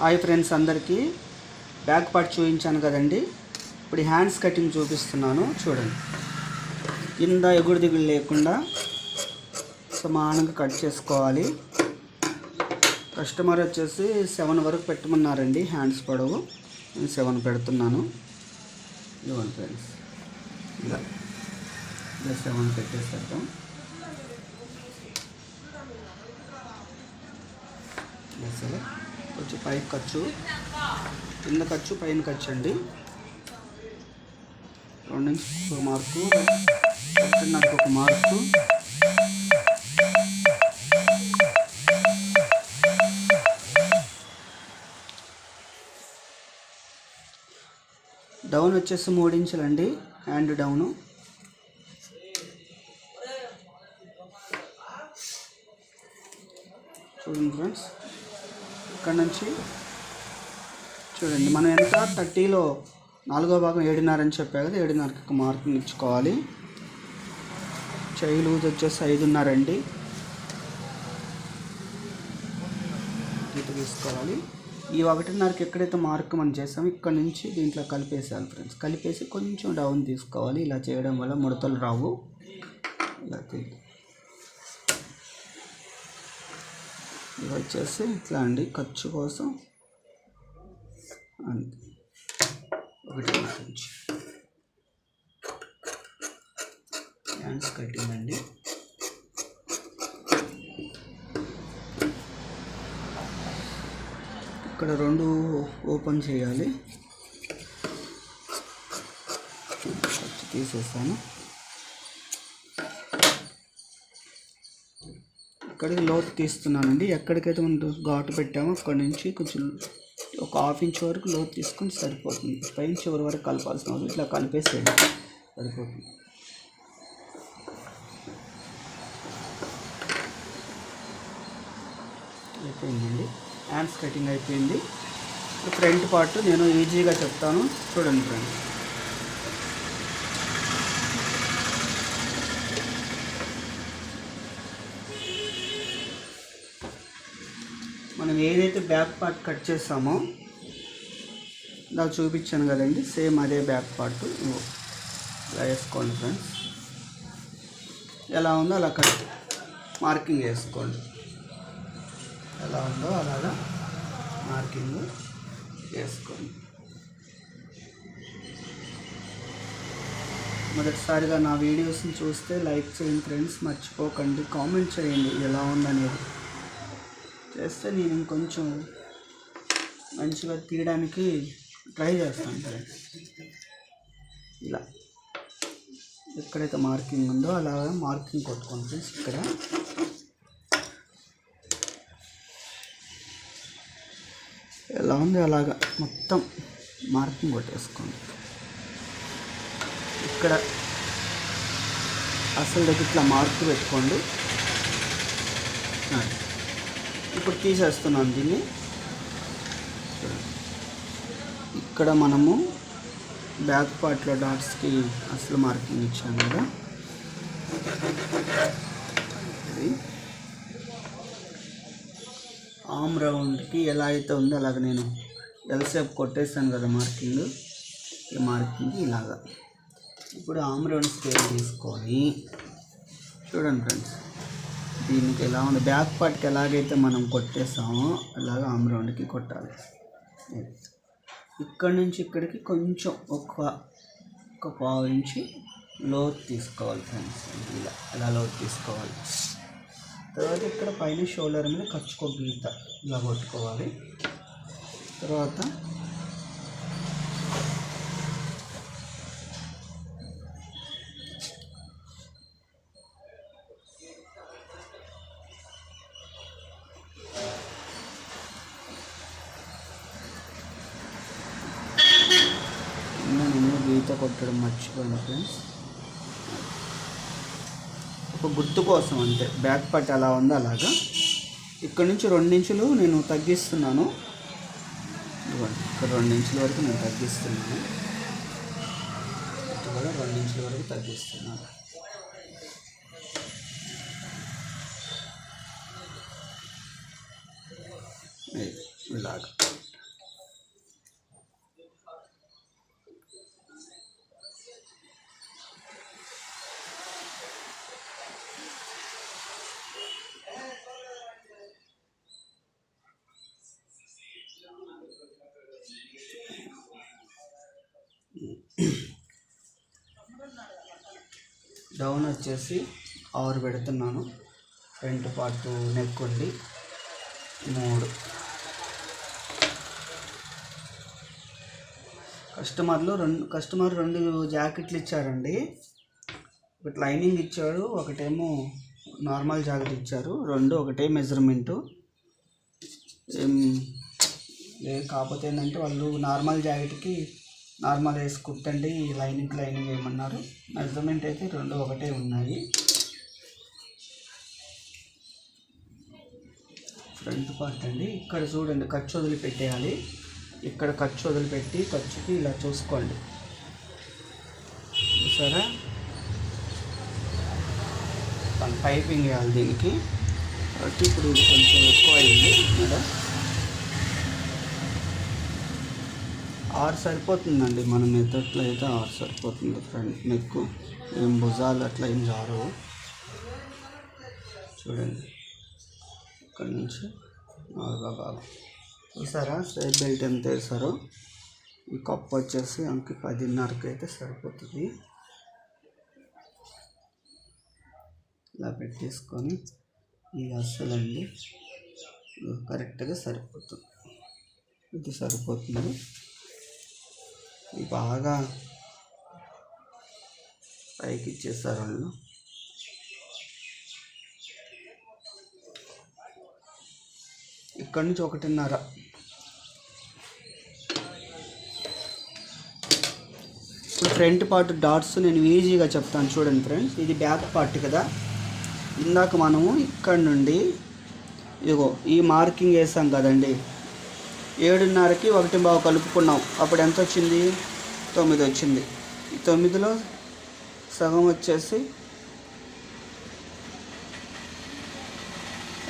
Hi friends అందరికీ. Back part చూపించాను కదండి. ఇప్పుడు హ్యాండ్స్ కటింగ్ చూపిస్తున్నాను. చూడండి. కింద ఎగుడు దిగుడు లేకుండా సమానంగా కట్ చేసుకోవాలి. కస్టమర్ వచ్చేసి సెవెన్ వరకు పెట్టమన్నారండి హ్యాండ్స్ పొడవు. నేను సెవెన్ పెడుతున్నాను. ఇవ్వండి ఫ్రెండ్స్. ఇలా. ఇలా సెవెన్ పెట్టేసేద్దాం. అసలు వచ్చి పైప్ ఖర్చు. కింద ఖర్చు పైన ఖర్చు అండి. రెండు ఒక మార్కు. నాకు ఒక మార్కు. డౌన్ వచ్చేసి మూడు ఇంచులండి హ్యాండ్ డౌను. చూడండి ఫ్రెండ్స్. ఇక్కడ నుంచి చూడండి మనం ఎంత? థర్టీలో నాలుగో భాగం ఏడున్నర అని చెప్పా కదా ఏడున్నరకి మార్కులు మార్కింగ్ ఇచ్చుకోవాలి చెయ్యి లూజ్ వచ్చేసి ఐదున్నర అండి. తీసుకోవాలి. ఈ ఒకటిన్నరకి ఎక్కడైతే మార్క్ మనం చేసామో ఇక్కడ నుంచి దీంట్లో కలిపేసేయాలి ఫ్రెండ్స్. కలిపేసి కొంచెం డౌన్ తీసుకోవాలి. ఇలా చేయడం వల్ల ముడతలు రావు. ఇలా ఇది వచ్చేసి ఇట్లా అండి ఖర్చు కోసం. అంతే. ఒకటి నుంచి హ్యాండ్స్ కటింగ్ అండి ఇక్కడ రెండు ఓపెన్ చేయాలి. ఖర్చు తీసేస్తాను. ఎక్కడికి లోతు తీస్తున్నానండి. ఎక్కడికైతే మనం ఘాటు పెట్టామో అక్కడి నుంచి కొంచెం ఒక హాఫ్ ఇంచ్ వరకు లోతు తీసుకొని సరిపోతుంది. పైన చివరి వరకు కలపాల్సిన అవసరం ఇట్లా కలిపేసేయండి సరిపోతుంది. అయిపోయిందండి. హ్యాండ్స్ కటింగ్ అయిపోయింది. ఫ్రంట్ పార్ట్ నేను ఈజీగా చెప్తాను. చూడండి ఫ్రెండ్స్. మనం ఏదైతే బ్యాక్ పార్ట్ కట్ చేసామో నాకు చూపించాను కదండి సేమ్ అదే బ్యాక్ పార్ట్ ఇలా వేసుకోండి ఫ్రెండ్స్ ఎలా ఉందో అలా కట్ మార్కింగ్ వేసుకోండి. ఎలా ఉందో అలాగా మార్కింగ్ వేసుకోండి. మొదటిసారిగా నా వీడియోస్ని చూస్తే లైక్ చేయండి ఫ్రెండ్స్ మర్చిపోకండి. కామెంట్ చేయండి ఎలా ఉందనేది. చేస్తే నేను ఇంకొంచెం మంచిగా తీయడానికి ట్రై చేస్తాను ఫ్రెండ్స్ ఇలా. ఎక్కడైతే మార్కింగ్ ఉందో అలా మార్కింగ్ కొట్టుకోండి ఫ్రెండ్స్ ఇక్కడ. ఎలా ఉంది అలాగా మొత్తం మార్కింగ్ కొట్టేసుకోండి. ఇక్కడ అసలు దగ్గర ఇట్లా మార్క్ పెట్టుకోండి. ఇప్పుడు తీసేస్తున్నాను దీన్ని. ఇక్కడ మనము బ్యాక్ పార్ట్లో డాట్స్కి అసలు మార్కింగ్ ఇచ్చాము కదా. ఇది ఆమ్ రౌండ్కి ఎలా అయితే ఉందో అలాగ నేను ఎల్సేపు కొట్టేసాను కదా మార్కింగ్. ఈ మార్కింగ్ ఇలాగా. ఇప్పుడు ఆమ్ రౌండ్ స్కేల్ తీసుకొని చూడండి ఫ్రెండ్స్. దీనికి ఎలా ఉంది? బ్యాక్ పార్ట్కి ఎలాగైతే మనం కొట్టేస్తామో అలాగ ఆమ్ రౌండ్కి కొట్టాలి. ఇక్కడ నుంచి ఇక్కడికి కొంచెం ఒక ఒక పావు ఇంచి లోతు తీసుకోవాలి ఫ్రెండ్స్. ఇలా ఇలా లోతు తీసుకోవాలి. తర్వాత ఇక్కడ పైన షోల్డర్ మీద ఖర్చుకో గీత ఇలా కొట్టుకోవాలి. తర్వాత నేను గీత కొట్టడం మర్చిపోయాను ఫ్రెండ్స్ ఒక గుర్తు కోసం అంతే. బ్యాక్ పార్ట్ ఎలా ఉందో అలాగా? ఇక్కడ నుంచి రెండించులు నేను తగ్గిస్తున్నాను. ఇక్కడ రెండించుల వరకు నేను తగ్గిస్తున్నాను. ఇటు కూడా రెండించుల వరకు తగ్గిస్తున్నాను. ఇలాగా. డౌన్ వచ్చేసి ఆరు పెడుతున్నాను. ఫ్రంట్ పార్ట్ నెక్ ఉండి మూడు. కస్టమర్లు రెండు కస్టమర్ రెండు జాకెట్లు ఇచ్చారండి. ఒకటి లైనింగ్ ఇచ్చాడు ఒకటేమో నార్మల్ జాకెట్ ఇచ్చారు. రెండు ఒకటే మెజర్మెంటు. కాకపోతే ఏంటంటే వాళ్ళు నార్మల్ జాకెట్కి నార్మల్ వేసి కుట్టండి లైనింగ్ లైనింగ్ ఏమన్నారు? మెజర్మెంట్ అయితే రెండు ఒకటే ఉన్నాయి. ఫ్రంట్ పార్ట్ అండి. ఇక్కడ చూడండి ఖర్చు వదిలి పెట్టేయాలి ఇక్కడ ఖర్చు వదిలిపెట్టి ఖర్చుకి ఇలా చూసుకోండి. చూసారా? పైపింగ్ వేయాలి దీనికి. కాబట్టి ఇప్పుడు కొంచెం ఎక్కువ అయింది మేడం. ఆరు సరిపోతుందండి. మన మెదట్లో అయితే ఆరు సరిపోతుంది ఫ్రంట్ నెక్ ఏం భుజాలు అట్లా ఏం జారవు. చూడండి. ఇక్కడ నుంచి నాలుగో భాగం. చూసారా? సైడ్ బెల్ట్ ఎంత వేసారో ఈ కప్పు వచ్చేసి అంకి పదిన్నరకి అయితే సరిపోతుంది. ఇలా పెట్టేసుకొని ఇది అస్సలండి. కరెక్ట్గా సరిపోతుంది. ఇది సరిపోతుంది. బాగా పైకి ఇచ్చేస్తారు వాళ్ళు. ఇక్కడ నుంచి ఒకటిన్నర. ఇప్పుడు ఫ్రంట్ పార్ట్ డాట్స్ నేను ఈజీగా చెప్తాను చూడండి ఫ్రెండ్స్. ఇది బ్యాక్ పార్ట్ కదా. ఇందాక మనము ఇక్కడ నుండి ఇదిగో ఈ మార్కింగ్ వేసాం కదండి. ఏడున్నరకి ఒకటి బాగా కలుపుకున్నాం. అప్పుడు ఎంత వచ్చింది? తొమ్మిది వచ్చింది. ఈ తొమ్మిదిలో సగం వచ్చేసి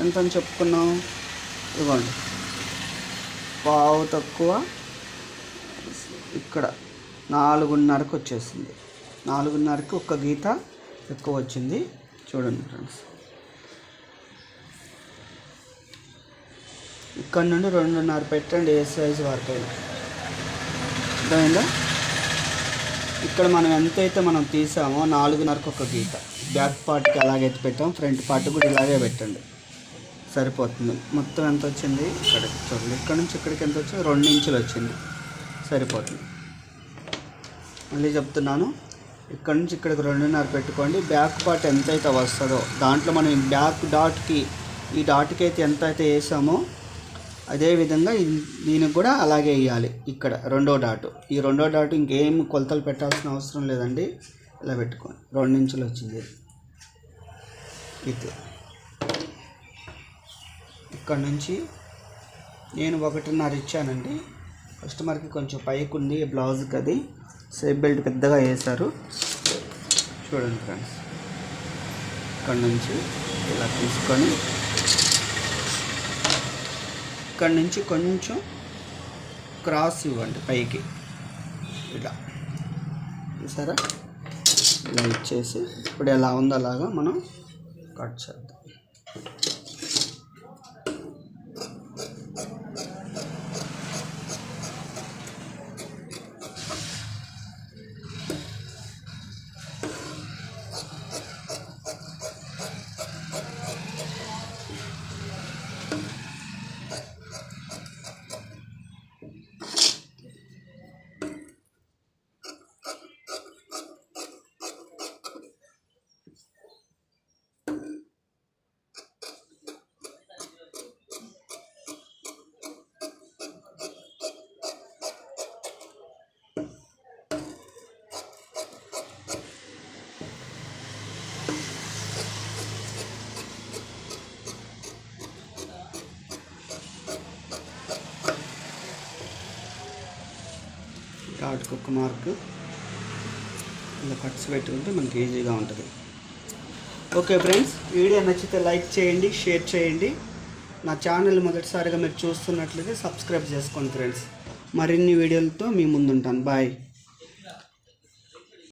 ఎంత అని చెప్పుకున్నాం? ఇవ్వండి. పావు తక్కువ ఇక్కడ నాలుగున్నరకు వచ్చేసింది. నాలుగున్నరకి ఒక్క గీత ఎక్కువ వచ్చింది. చూడండి ఫ్రెండ్స్. ఇక్కడ నుండి రెండున్నర పెట్టండి ఏ సైజ్ వరకు అయినా అర్థమైందా? ఇక్కడ మనం ఎంతైతే మనం తీసామో నాలుగున్నరకు ఒక గీత. బ్యాక్ పార్ట్కి అలాగైతే పెట్టాం ఫ్రంట్ పార్ట్ కూడా ఇలాగే పెట్టండి. సరిపోతుంది. మొత్తం ఎంత వచ్చింది? ఇక్కడ చూడండి. ఇక్కడ నుంచి ఇక్కడికి ఎంత వచ్చింది? రెండు ఇంచులు వచ్చింది. సరిపోతుంది. మళ్ళీ చెప్తున్నాను. ఇక్కడ నుంచి ఇక్కడికి రెండున్నర పెట్టుకోండి. బ్యాక్ పార్ట్ ఎంతైతే వస్తుందో దాంట్లో మనం బ్యాక్ డాట్కి ఈ డాట్కి అయితే ఎంత అయితే వేసామో అదేవిధంగా దీనికి కూడా అలాగే వేయాలి ఇక్కడ రెండో డాటు. ఈ రెండో డాటు ఇంకేం కొలతలు పెట్టాల్సిన అవసరం లేదండి. ఇలా పెట్టుకోండి. రెండు ఇంచులు వచ్చింది. ఇది. ఇక్కడ నుంచి నేను ఒకటిన్నర ఇచ్చానండి. కస్టమర్కి కొంచెం పైకి ఉంది బ్లౌజ్కి అది. సేఫ్ బెల్ట్ పెద్దగా వేశారు. చూడండి ఫ్రెండ్స్. ఇక్కడ నుంచి ఇలా తీసుకొని ఇక్కడ నుంచి కొంచెం క్రాస్ ఇవ్వండి పైకి. ఇలా. సరే ఇలా ఇచ్చేసి ఇప్పుడు ఎలా ఉందో అలాగా మనం కట్ చేద్దాం. డాట్కి ఒక మార్క్. ఇలా కట్స్ పెట్టుకుంటే మనకి ఈజీగా ఉంటుంది. ఓకే ఫ్రెండ్స్ వీడియో నచ్చితే లైక్ చేయండి షేర్ చేయండి. నా ఛానల్ మొదటిసారిగా మీరు చూస్తున్నట్లయితే సబ్స్క్రైబ్ చేసుకోండి ఫ్రెండ్స్. మరిన్ని వీడియోలతో మీ ముందుంటాను బాయ్.